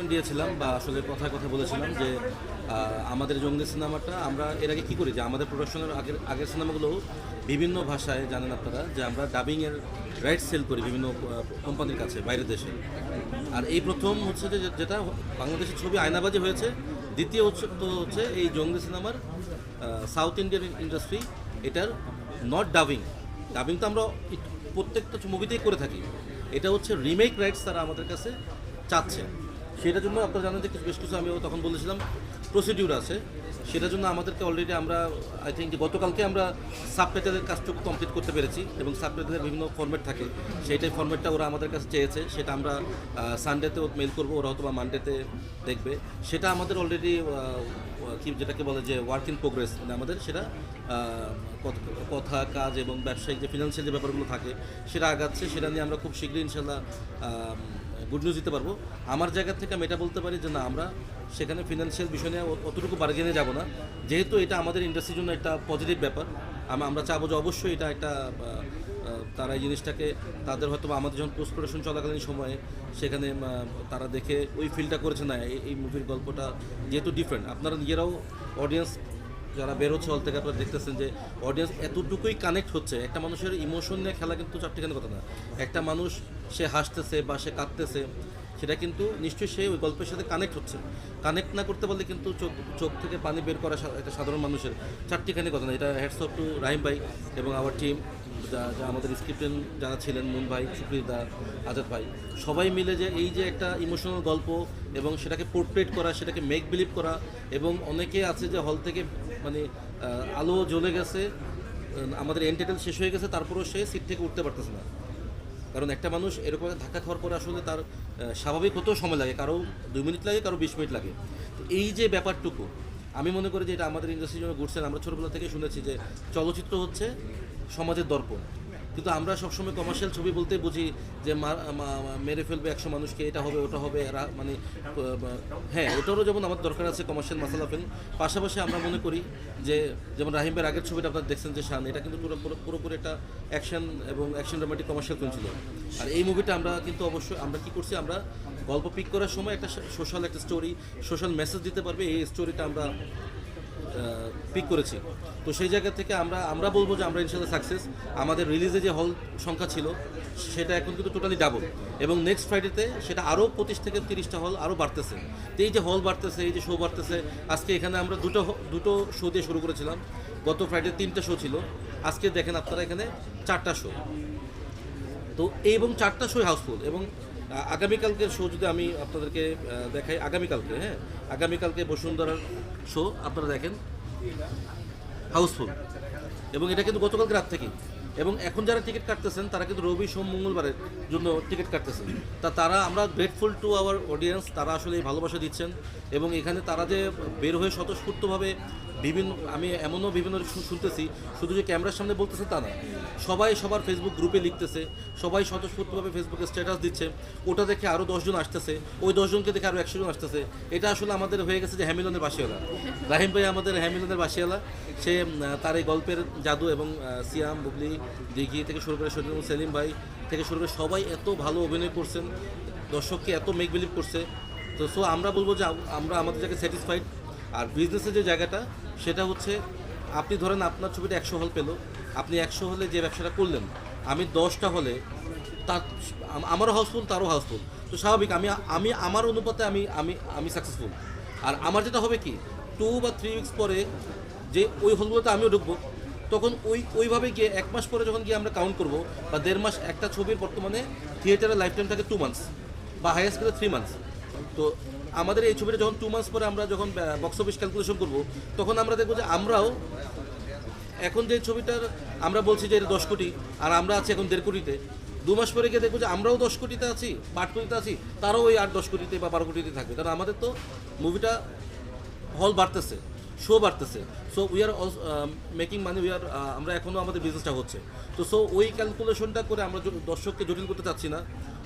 Statement দিয়েছিলাম বা আসলে কথায় কথা বলেছিলাম যে আমাদের জঙ্গলি সিনেমাটা আমরা এর আগে কী করি? যে আমাদের প্রোডাকশনের আগের আগের সিনেমাগুলো বিভিন্ন ভাষায় জানেন আপনারা যে আমরা ডাবিংয়ের রাইট সেল করি বিভিন্ন কোম্পানির কাছে, বাইরের দেশে। আর এই প্রথম হচ্ছে যে যেটা বাংলাদেশের ছবি আয়নাবাজি হয়েছে, দ্বিতীয় হচ্ছে, তো হচ্ছে এই জঙ্গলি সিনেমার সাউথ ইন্ডিয়ান ইন্ডাস্ট্রি এটার নট ডাবিং ডাবিং তো আমরা প্রত্যেকটা মুভিতেই করে থাকি। এটা হচ্ছে রিমেক রাইটস তারা আমাদের কাছে চাচ্ছে। সেটার জন্য আপনারা জানেন যে বেশ কিছু আমিও তখন বলেছিলাম প্রসিডিউর আছে। সেটার জন্য আমাদেরকে অলরেডি আমরা আই থিঙ্ক গতকালকে আমরা সাবটাইটেলের কাজটুকু কমপ্লিট করতে পেরেছি এবং সাবটাইটেলের বিভিন্ন ফর্মেট থাকে। সেইটাই ফর্মেটটা ওরা আমাদের কাছে চেয়েছে। সেটা আমরা সানডেতে মেল করব ওরা হয়তো বা মানডেতে দেখবে। সেটা আমাদের অলরেডি কি যেটাকে বলে যে ওয়ার্ক ইন প্রোগ্রেস মানে আমাদের সেটা কথা কাজ এবং ব্যবসায়িক যে ফিনান্সিয়াল যে ব্যাপারগুলো থাকে, সেটা আগাচ্ছে। সেটা নিয়ে আমরা খুব শীঘ্রই ইনশাল্লাহ গুড নিউজ দিতে পারব। আমার জায়গা থেকে আমি এটা বলতে পারি যে না, আমরা সেখানে ফিনান্সিয়াল বিষয় নিয়ে অতটুকু বার্গেনে যাব না। যেহেতু এটা আমাদের ইন্ডাস্ট্রির জন্য একটা পজিটিভ ব্যাপার, আম- আমরা চাবো যে অবশ্যই এটা একটা তারা এই জিনিসটাকে, তাদের হয়তো আমাদের যখন পোস্ট প্রোডাকশন চলাকালীন সময়ে সেখানে তারা দেখে ওই ফিলটা করেছে, না এই- এই মুভির গল্পটা যেহেতু ডিফারেন্ট আপনারা নিজেরাও অডিয়েন্স যারা বেরোচ্ছে হল থেকে আপনারা দেখতেছেন যে অডিয়েন্স এতটুকুই কানেক্ট হচ্ছে। একটা মানুষের ইমোশন নিয়ে খেলা কিন্তু চারটিখানি কথা না। একটা মানুষ সে হাসতেছে বা সে কাঁদতেছে, সেটা কিন্তু নিশ্চয়ই সে ওই গল্পের সাথে কানেক্ট হচ্ছে। কানেক্ট না করতে পারলে কিন্তু চোখ চোখ থেকে পানি বের করা একটা সাধারণ মানুষের চারটিখানি কথা না। এটা হ্যাটস অফ টু রাহিম ভাই এবং আওয়ার টিম যা যা আমাদের স্ক্রিপ্টেন যারা ছিলেন, মুন ভাই সুপ্রিত দা, আজাদ ভাই, সবাই মিলে যে এই যে একটা ইমোশনাল গল্প এবং সেটাকে পোর্ট্রেট করা, সেটাকে মেক বিলিভ করা এবং অনেকে আছে যে হল থেকে মানে আলো জ্বলে গেছে, আমাদের এন্টারটেল শেষ হয়ে গেছে, তারপরেও সে সিট থেকে উঠতে পারতেছে না। কারণ একটা মানুষ এরকম ধাক্কা খাওয়ার পরে আসলে তার স্বাভাবিক হতেও সময় লাগে, কারও দুই মিনিট লাগে, কারও বিশ মিনিট লাগে। তো এই যে ব্যাপারটুকু, আমি মনে করি যে এটা আমাদের ইন্ডাস্ট্রির জন্য ঘুরছেন আমরা ছোটোবেলা থেকে শুনেছি যে চলচ্চিত্র হচ্ছে সমাজের দর্পণ। কিন্তু আমরা সবসময় কমার্শিয়াল ছবি বলতে বুঝি যে মার- ফেলবে একশো মানুষকে, এটা হবে, ওটা হবে, এরা মানে হ্যাঁ ওটারও যেমন আমার দরকার আছে কমার্শিয়াল মাসালা ফিল্ম পাশাপাশি আমরা মনে করি যে, যেমন রাহিম ভাইয়ের আগের ছবিটা আপনারা দেখছেন যে শান, এটা কিন্তু পুরো, পুরো- পুরোপুরি একটা অ্যাকশন এবং অ্যাকশন রোমান্টিক কমার্শিয়াল ফিল্ম ছিল। আর এই মুভিটা আমরা কিন্তু অবশ্যই, আমরা কি করছি, আমরা গল্প পিক করার সময় একটা সোশ্যাল একটা স্টোরি সোশ্যাল মেসেজ দিতে পারবে, এই স্টোরিটা আমরা পিক করেছি। তো সেই জায়গা থেকে আমরা আমরা বলব যে আমরা ইনশাল্লাহ সাকসেস আমাদের রিলিজে যে হল সংখ্যা ছিল, সেটা এখন কিন্তু টোটালি ডাবল এবং নেক্সট ফ্রাইডেতে সেটা আরও পঁচিশ থেকে তিরিশটা হল আরও বাড়তেছে। তো এই যে হল বাড়তেছে, এই যে শো বাড়তেছে, আজকে এখানে আমরা দুটো দুটো শো দিয়ে শুরু করেছিলাম। গত ফ্রাইডে তিনটা শো ছিল। আজকে দেখেন আপনারা এখানে চারটা শো তো এবং চারটা শো হাউসফুল এবং আগামীকালকের শো যদি আমি আপনাদেরকে দেখাই, আগামীকালকে হ্যাঁ? আগামীকালকে বসুন্ধরার শো আপনারা দেখেন। হাউসফুল এবং এটা কিন্তু গতকালকে রাত থেকে এবং এখন যারা টিকিট কাটতেছেন, তারা কিন্তু রবি সোম মঙ্গলবারের জন্য টিকিট কাটতেছেন। তা তারা, আমরা গ্রেটফুল টু আওয়ার অডিয়েন্স তারা আসলে এই ভালোবাসা দিচ্ছেন। এবং এখানে তারা যে বের হয়ে স্বতঃস্ফূর্তভাবে বিভিন্ন, আমি এমনও বিভিন্ন শুনতেছি, শুধু যে ক্যামেরার সামনে বলতেছে তা না। সবাই সবার ফেসবুক গ্রুপে লিখতেছে, সবাই স্বতঃস্ফূর্তভাবে ফেসবুকে স্ট্যাটাস দিচ্ছে, ওটা দেখে আরও দশজন আসতেছে, ওই দশজনকে দেখে আরও একশো জন আসতেছে। এটা আসলে আমাদের হয়ে গেছে যে হ্যামিলনের বাসিওয়ালা। রাহিম ভাই আমাদের হ্যামিলনের বাসিওয়ালা। সে তার এই গল্পের জাদু এবং সিয়াম, বুবলি, দিঘি থেকে শুরু করে শরীর সেলিম ভাই থেকে শুরু করে সবাই এত ভালো অভিনয় করছেন, দর্শককে এত মেক বিলিভ করছে। তো সো আমরা বলব যে আমরা আমাদের জায়গায় স্যাটিসফাইড আর বিজনেসের যে জায়গাটা সেটা হচ্ছে, আপনি ধরেন আপনার ছবিটা একশো হল পেল, আপনি একশো হলে যে ব্যবসাটা করলেন, আমি দশটা হলে তার, আমারও হাউসফুল, তারও হাউসফুল। তো স্বাভাবিক, আমি আমি, আমার অনুপাতে আমি আমি আমি সাকসেসফুল আর আমার যেটা হবে কি টু বা থ্রি উইক্স পরে যে ওই হলগুলোতে আমিও ঢুকবো, তখন ওই, ওইভাবে গিয়ে এক মাস পরে যখন গিয়ে আমরা কাউন্ট করব, বা দেড় মাস একটা ছবির বর্তমানে থিয়েটারের লাইফ টাইম থাকে টু মান্থস বা হাইয়েস্ট গেলে থ্রি মান্থস তো আমাদের এই ছবিটা যখন টু মাস পরে আমরা যখন বক্স অফিস ক্যালকুলেশন করব, তখন আমরা দেখব যে আমরাও এখন যে ছবিটার, আমরা বলছি যে এটা দশ কোটি, আর আমরা আছি এখন দেড় কোটিতে। দু মাস পরে গিয়ে দেখব যে আমরাও দশ কোটিতে আছি আট কোটিতে আছি, তারাও ওই আট দশ কোটিতে বা বারো কোটিতে থাকবে। কারণ আমাদের তো মুভিটা হল বাড়তেছে শো বাড়তেছে। So we are making money we are আমরা এখনও আমাদের বিজনেসটা হচ্ছে। তো সো ওই ক্যালকুলেশনটা করে আমরা দর্শককে জটিল করতে চাচ্ছি না।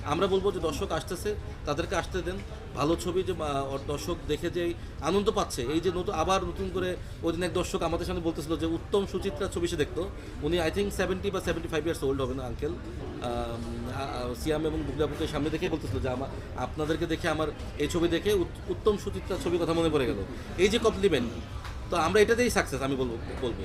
আমরা বলব যে দর্শক আসতেছে, তাদেরকে আসতে দেন। ভালো ছবি যে দর্শক দেখে যে আনন্দ পাচ্ছে। এই যে নতুন আবার নতুন করে ওই দিন এক দর্শক আমাদের সামনে বলতেছিল যে, উত্তম সুচিত্রা ছবি সে দেখতো। উনি আই থিঙ্ক সেভেন্টি বা সেভেন্টি ফাইভ ইয়ার্স ওল্ড হবেন আঙ্কেল সিয়াম এবং বুকলাপুকে সামনে দেখে বলতেছিল যে আমার আপনাদেরকে দেখে আমার এই ছবি দেখে উত- উত্তম সুচিত্রা ছবির কথা মনে পড়ে গেল। এই যে কমপ্লিমেন্ট তো আমরা এটাতেই সাকসেস আমি বলব বলব।